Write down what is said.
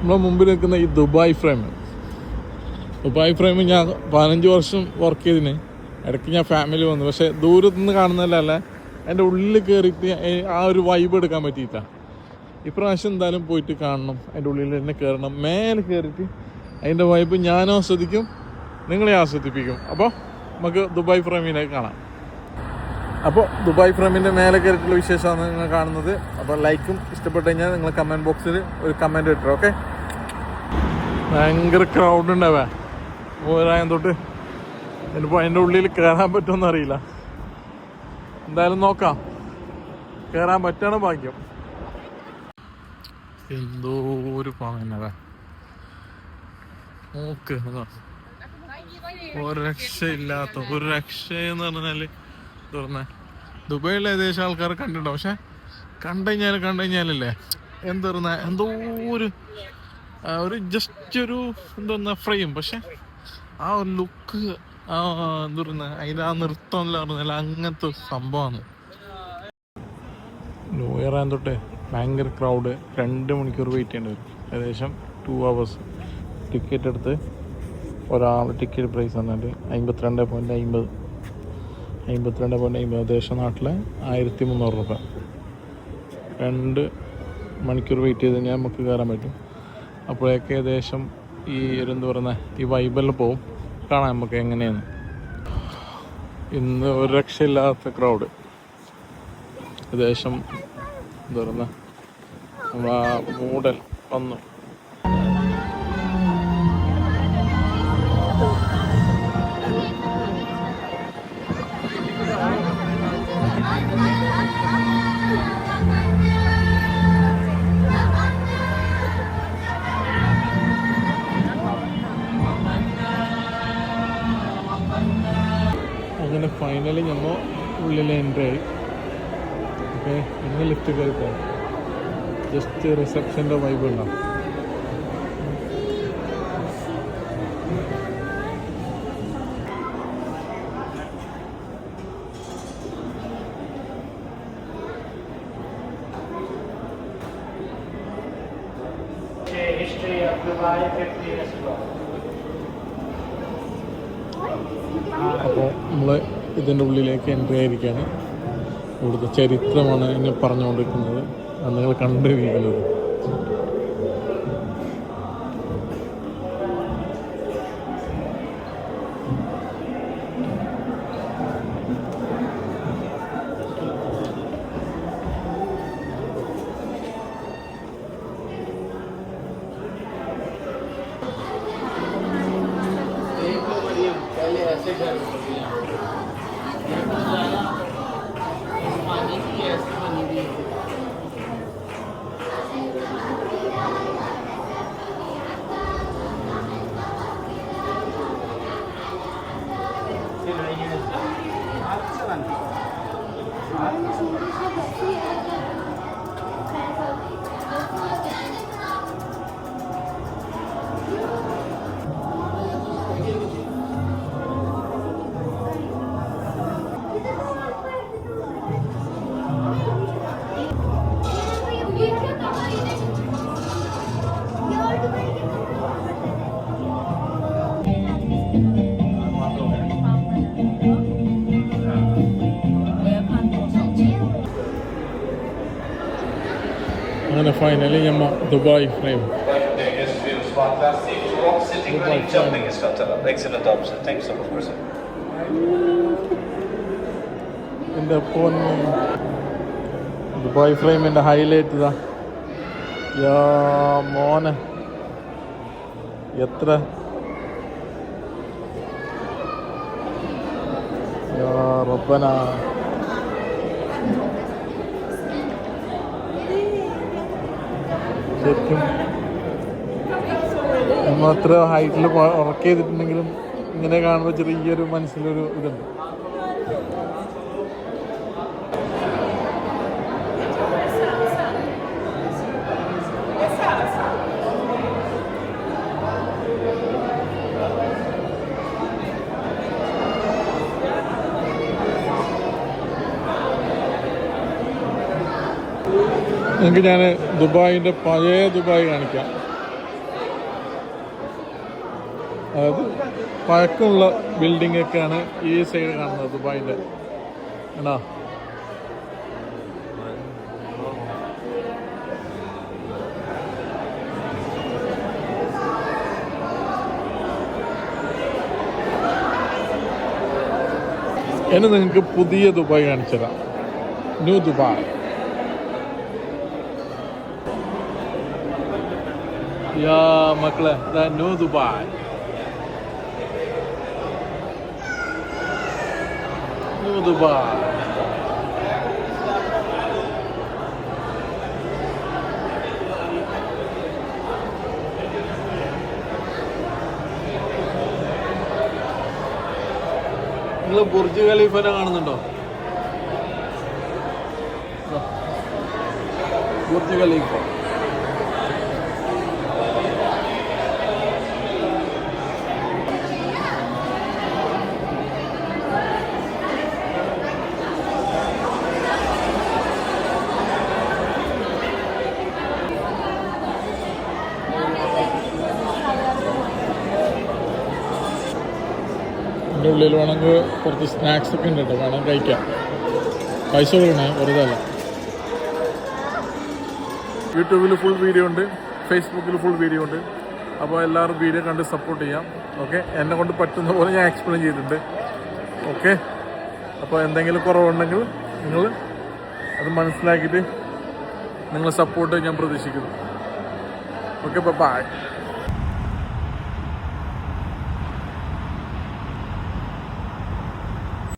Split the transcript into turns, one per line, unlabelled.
നമ്മളെ മുമ്പിൽ നിൽക്കുന്ന ഈ ദുബായ് ഫ്രെയിം. ദുബായ് ഫ്രെയിം ഞാൻ പതിനഞ്ച് വർഷം വർക്ക് ചെയ്തിന്. ഇടയ്ക്ക് ഞാൻ ഫാമിലി വന്നു. പക്ഷേ ദൂരത്തു നിന്ന് കാണുന്നതല്ല എന്റെ ഉള്ളിൽ കയറിയിട്ട് ആ ഒരു വൈബ് എടുക്കാൻ പറ്റിയില്ല. ഇപ്രാവശ്യം എന്തായാലും പോയിട്ട് കാണണം. അതിന്റെ ഉള്ളിൽ തന്നെ കയറണം. മേലെ കയറിയിട്ട് അതിന്റെ വൈബ് ഞാനും ആസ്വദിക്കും നിങ്ങളെ ആസ്വദിപ്പിക്കും. അപ്പോൾ നമുക്ക് ദുബായ് ഫ്രെയിമിലേക്ക് കാണാം. അപ്പോൾ ദുബായ് ഫ്രെയിമിന്റെ മേലെ കയറിയിട്ടുള്ള വിശേഷമാണ് നിങ്ങൾ കാണുന്നത്. അപ്പോൾ ലൈക്കും ഇഷ്ടപ്പെട്ട് കഴിഞ്ഞാൽ നിങ്ങൾ കമന്റ് ബോക്സിൽ ഒരു കമന്റ് ഇട്ടോ ഓക്കെ ഭയങ്കര ക്രൗഡ് ഉണ്ടാവേ. പോരായം തൊട്ട് ഇനിയിപ്പോൾ അതിന്റെ ഉള്ളിൽ കയറാൻ പറ്റുമെന്ന് അറിയില്ല. എന്തായാലും നോക്കാം. കയറാൻ പറ്റാണ് ഭാഗ്യം. എന്തോ ഒരു പാങ്ങനവേ. ഒരു രക്ഷയില്ലാത്ത ഒരു എന്ന് പറഞ്ഞാൽ തുറന്നേ. ദുബൈയിലെ ഏകദേശം ആൾക്കാർ കണ്ടിട്ടുണ്ടോ? പക്ഷെ കണ്ടു കഴിഞ്ഞാൽ കണ്ടു എന്ത് ഒരു ഒരു ജസ്റ്റ് ഒരു എന്തോന്ന ഫ്രെയിം പക്ഷെ ആ ഒരു ലുക്ക് ആ എന്തോന്ന അതിന്റെ ആ നൃത്തം എല്ലാം പറഞ്ഞാൽ അങ്ങനത്തെ സംഭവമാണ്. ന്യൂ ഇയർ ആയ തൊട്ട് ഭയങ്കര ക്രൗഡ് രണ്ട് മണിക്കൂർ വെയിറ്റ് ചെയ്യേണ്ടി വരും. ഏകദേശം ടു അവേഴ്സ് ടിക്കറ്റ് എടുത്ത് ഒരാൾ ടിക്കറ്റ് പ്രൈസ് തന്നിട്ട് അമ്പത്തിരണ്ട് പോയിന്റ് അമ്പത്. അമ്പത്തിരണ്ട് പോയിന്റ് അമ്പത് നാട്ടിലെ ആയിരത്തി മുന്നൂറ് രൂപ. രണ്ട് മണിക്കൂർ വെയിറ്റ് ചെയ്ത് കഴിഞ്ഞാൽ നമുക്ക് കയറാൻ പറ്റും. അപ്പോഴേക്ക് ഏകദേശം ഈ ഒരു എന്താ പറയുന്നത് ഈ വൈബെല്ലാം പോവും. കാണാം നമുക്ക് എങ്ങനെയാണ്. ഇന്ന് ഒരു രക്ഷയില്ലാത്ത ക്രൗഡ് ഏകദേശം എന്താ നമ്മൾ നമ്മളാ മൂടൽ വന്നു. ഉള്ളിൽ എൻട്രി ആയി. ഓക്കെ ഇന്ന് ലിഫ്റ്റ് കയറി പോകണം ജസ്റ്റ് റിസപ്ഷന്റെ വൈബ് ഉണ്ടാവും
history of Dubai 50 years ago.
അപ്പോൾ നമ്മൾ ഇതിന്റെ ഉള്ളിലേക്ക് എൻട്രി ആയിരിക്കുകയാണ് ഇവിടുത്തെ ചരിത്രമാണ് എന്നെ പറഞ്ഞുകൊണ്ടിരിക്കുന്നത്. അത് നിങ്ങൾ കണ്ടിരിക്കുന്നത്
Thank. Thank finally so Dubai person.
എന്റെ ഫോൺ ദുബായ് ഫ്രെയിമിന്റെ ഹൈലൈറ്റ് ഇതാ യാ മോനെ. എത്ര? യാ റബ്ബന. ശരിക്കും നമ്മൾ അത്ര ഹൈറ്റിൽ വർക്ക് ചെയ്തിട്ടുണ്ടെങ്കിലും ഇങ്ങനെ കാണുമ്പോൾ ചെറിയൊരു മനസ്സിലൊരു ഇതുണ്ട്. നിങ്ങൾക്ക് ഞാൻ ദുബായിന്റെ പഴയ ദുബായ് കാണിക്കാം. അതായത് പഴക്കമുള്ള ബിൽഡിംഗ് ഒക്കെയാണ് ഈ സൈഡ് കാണുന്നത് ദുബായിന്റെ. കണ്ടോ? ഇനി നിങ്ങൾക്ക് പുതിയ ദുബായ് കാണിച്ചു തരാം ന്യൂ ദുബായ്. യാ മക്കളെ ദാ ന്യൂ ദുബായ് ന്യൂ ദുബായ് നിങ്ങൾ ബുർജ് ഖലീഫനെ കാണുന്നുണ്ടോ? ദാ. ബുർജ് ഖലീഫ എന്റെ ഉള്ളിൽ വേണമെങ്കിൽ കുറച്ച് സ്നാക്സ് ഒക്കെ ഉണ്ട് കേട്ടോ. വേണം കഴിക്കാം. പൈസ കൊടുക്കണേ വെറുതെ അല്ല. യൂട്യൂബിൽ ഫുൾ വീഡിയോ ഉണ്ട്. ഫേസ്ബുക്കിൽ ഫുൾ വീഡിയോ ഉണ്ട്. അപ്പോൾ എല്ലാവരും വീഡിയോ കണ്ട് സപ്പോർട്ട് ചെയ്യാം. ഓക്കെ എന്നെ കൊണ്ട് പറ്റുന്ന പോലെ ഞാൻ എക്സ്പ്ലെയിൻ ചെയ്തിട്ടുണ്ട്. ഓക്കെ അപ്പോൾ എന്തെങ്കിലും കുറവുണ്ടെങ്കിൽ നിങ്ങൾ അത് മനസ്സിലാക്കിയിട്ട് നിങ്ങളെ സപ്പോർട്ട് ഞാൻ പ്രതീക്ഷിക്കുന്നു. Okay bye